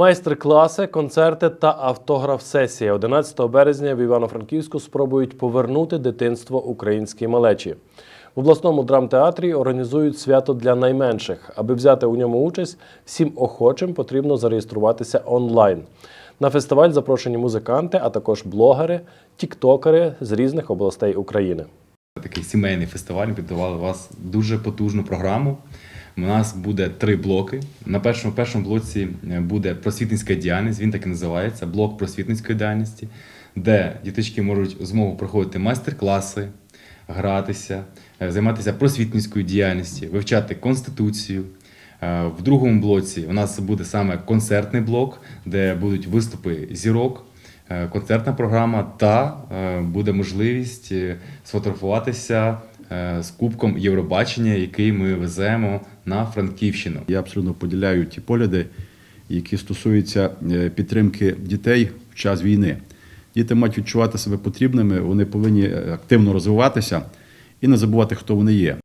Майстер-класи, концерти та автограф-сесія 11 березня в Івано-Франківську спробують повернути дитинство українській малечі. В обласному драмтеатрі організують свято для найменших. Аби взяти у ньому участь, всім охочим потрібно зареєструватися онлайн. На фестиваль запрошені музиканти, а також блогери, тіктокери з різних областей України. Такий сімейний фестиваль підготували вас дуже потужну програму. У нас буде три блоки. На першому першому блоці е, буде просвітницька діяльність, він так і називається блок просвітницької діяльності, де діточки можуть змогу проходити майстер-класи, гратися, е, займатися просвітницькою діяльністю, вивчати конституцію. Е, В другому блоці у нас буде саме концертний блок, де будуть виступи зірок, концертна програма та буде можливість сфотографуватися з кубком Євробачення, який ми веземо на Франківщину. Я абсолютно поділяю ті погляди, які стосуються е, підтримки дітей в час війни. Діти мають відчувати себе потрібними, вони повинні е, активно розвиватися і не забувати, хто вони є.